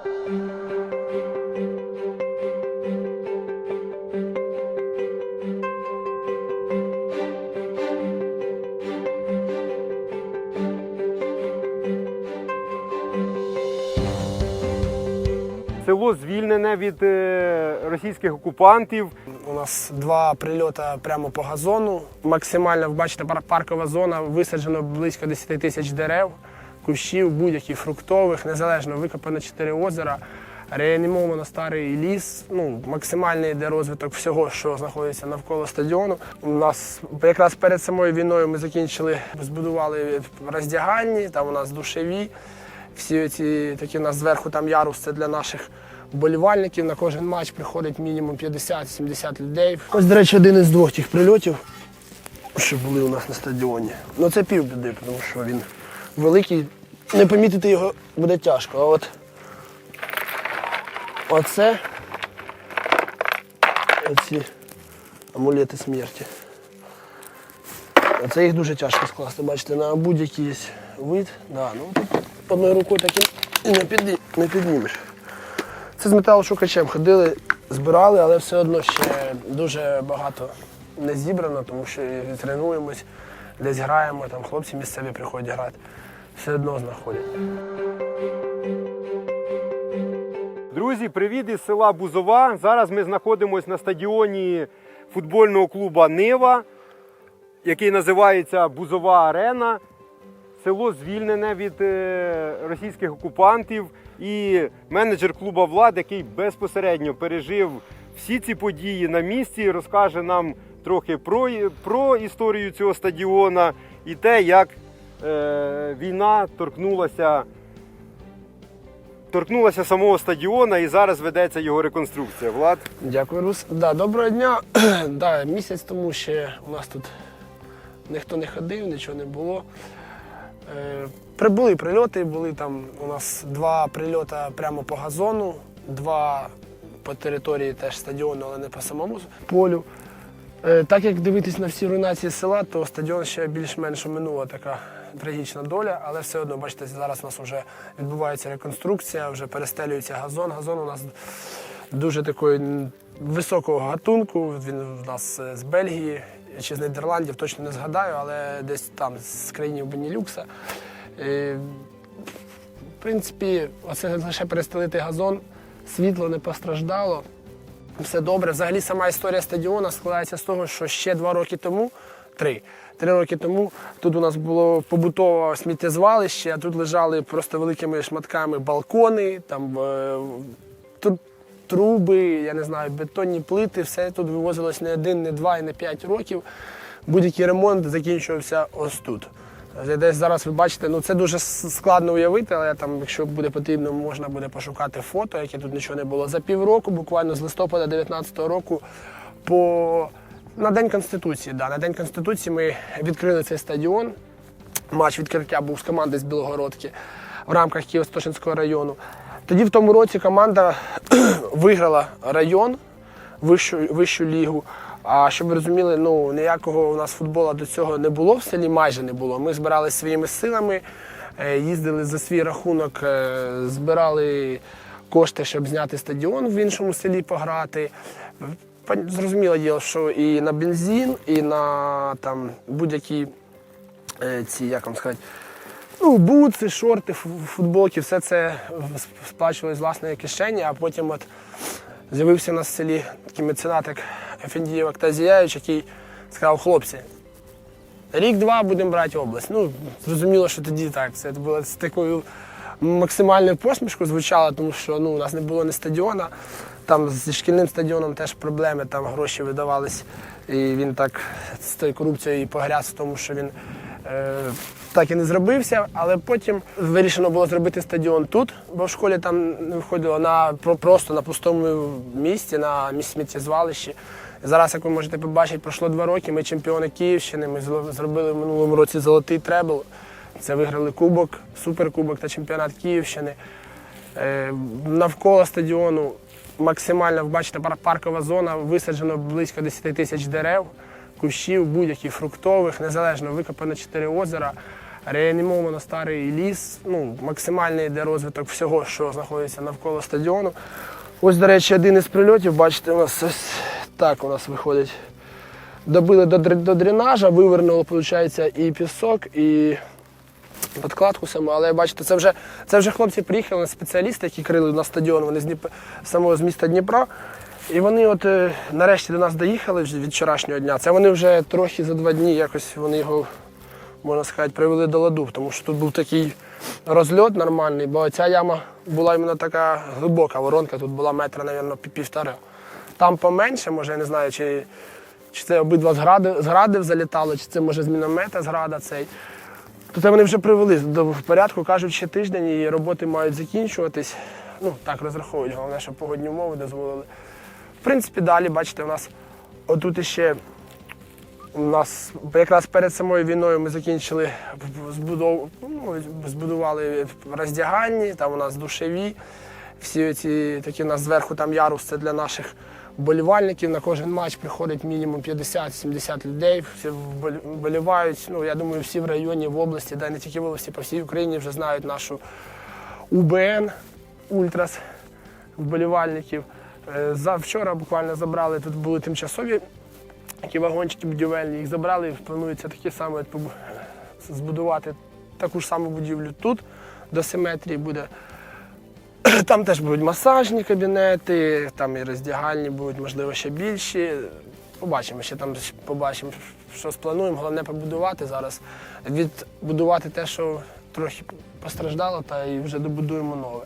Село звільнене від е, російських окупантів. У нас два прильоти прямо по газону. Максимально, ви бачите, паркова зона висаджено близько 10 тисяч дерев, кущів, будь-яких фруктових, незалежно викопано 4 озера. Реанімовано старий ліс, ну максимальний де розвиток всього, що знаходиться навколо стадіону. У нас якраз перед самою війною ми закінчили, збудували роздягальні, там у нас душеві. Всі ці такі у нас зверху там ярус це для наших вболівальників. На кожен матч приходить мінімум 50-70 людей. Ось, до речі, один із двох тих прильотів, що були у нас на стадіоні. Ну це півбіди, тому що він великий. Не помітити його буде тяжко. А от оце оці амулети смерті. Це їх дуже тяжко скласти. Бачите, на будь-який вид. Да, ну, одною рукою так і не, підні, не піднімеш. Це з металошукачем ходили, збирали, але все одно ще дуже багато не зібрано, тому що тренуємось, десь граємо, там хлопці місцеві приходять грати. Все одно знаходять. Друзі, привіт із села Бузова. Зараз ми знаходимося на стадіоні футбольного клубу Нива, який називається Бузова Арена. Село звільнене від е, російських окупантів. І менеджер клуба Влад, який безпосередньо пережив всі ці події на місці, розкаже нам трохи про, про історію цього стадіона і те, як е, війна торкнулася торкнулася самого стадіона і зараз ведеться його реконструкція. Влад, Дякую, Рус. Да, доброго дня. да, місяць тому ще у нас тут ніхто не ходив, нічого не було. Е, прибули прильоти, були там у нас два прильоти прямо по газону, два по території теж стадіону, але не по самому полю. Е, так як дивитись на всі руйнації села, то стадіон ще більш-менш минула така трагічна доля, але все одно, бачите, зараз у нас вже відбувається реконструкція, вже перестелюється газон. Газон у нас дуже такої високого гатунку. Він у нас е, з Бельгії чи з Нідерландів, точно не згадаю, але десь там з країнів Бенілюкса. Е, В принципі, оце лише перестелити газон, світло не постраждало. Все добре. Взагалі сама історія стадіону складається з того, що ще два роки тому, три, три роки тому тут у нас було побутове сміттєзвалище, а тут лежали просто великими шматками балкони, там е, труби, я не знаю, бетонні плити. Все тут вивозилось не один, не два і не п'ять років. Будь-який ремонт закінчувався ось тут. Е, Десь зараз ви бачите, ну це дуже складно уявити, але там, якщо буде потрібно, можна буде пошукати фото, яке тут нічого не було. За півроку, буквально з листопада 19-го року, по на День Конституції. Да, на День Конституції ми відкрили цей стадіон. Матч відкриття був з команди з Білогородки в рамках Києво-Стошинського району. Тоді в тому році команда виграла район, вищу, вищу лігу. А щоб ви розуміли, ну ніякого у нас футболу до цього не було в селі, майже не було. Ми збирали своїми силами, е, їздили за свій рахунок, е, збирали кошти, щоб зняти стадіон в іншому селі пограти. Зрозуміло діло, що і на бензин, і на там будь-які е, ці, як вам сказати, ну, бутси, шорти, футболки, все це сплачували з власної кишені, а потім от з'явився в селі такий меценат, як Ефендієв Актазіяєвич, який сказав, хлопці, рік-два будемо брати область. Ну, зрозуміло, що тоді так. Це було з такою максимальною посмішкою звучало, тому що ну, у нас не було ні стадіона. Там зі шкільним стадіоном теж проблеми, там гроші видавались. І він так з тою корупцією і погряз тому, що він е, так і не зробився. Але потім вирішено було зробити стадіон тут, бо в школі там не виходило на просто на пустому місці, на місці сміттєзвалищі. Зараз, як ви можете побачити, пройшло два роки. Ми чемпіони Київщини. Ми зробили в минулому році золотий требл. Це виграли кубок, суперкубок та чемпіонат Київщини. Е, навколо стадіону максимально, бачите, паркова зона, висаджено близько 10 тисяч дерев, кущів, будь-яких фруктових, незалежно викопано 4 озера. реанімовано старий ліс, ну, максимальний йде розвиток всього, що знаходиться навколо стадіону. Ось, до речі, один із прильотів, бачите, у нас ось так у нас виходить. Добили до, дренажа, вивернуло, виходить, і пісок, і подкладку саму. Але бачите, це вже, це вже хлопці приїхали, спеціалісти, які крили на стадіон, вони з Дніп... самого з міста Дніпра. І вони от е, нарешті до нас доїхали від вчорашнього дня. Це вони вже трохи за два дні якось вони його, можна сказати, привели до ладу, тому що тут був такий розльот нормальний, бо ця яма була іменно така глибока воронка, тут була метра, мабуть, півтора. Там поменше, може, я не знаю, чи, чи це обидва з гради, з градів залітало, чи це може з міномета з града цей. То вони вже привели до порядку, кажуть, ще тиждень і роботи мають закінчуватись. Ну, так розраховують, головне, щоб погодні умови дозволили. В принципі, далі, бачите, у нас отут іще у нас якраз перед самою війною ми закінчили збудов... ну, збудували роздягальні, там у нас душеві. Всі ці такі у нас зверху там ярус це для наших вболівальників. На кожен матч приходить мінімум 50-70 людей. Всі вболі- вболівають. Ну, я думаю, всі в районі, в області, да не тільки в області, по всій Україні вже знають нашу УБН Ультрас вболівальників. Е, За вчора буквально забрали, тут були тимчасові такі вагончики будівельні, їх забрали, і планується такі побу- збудувати таку ж саму будівлю тут, до симетрії буде. Там теж будуть масажні кабінети, там і роздягальні будуть, можливо, ще більші. Побачимо, ще там побачимо, що сплануємо. Головне побудувати зараз. Відбудувати те, що трохи постраждало, та і вже добудуємо нове.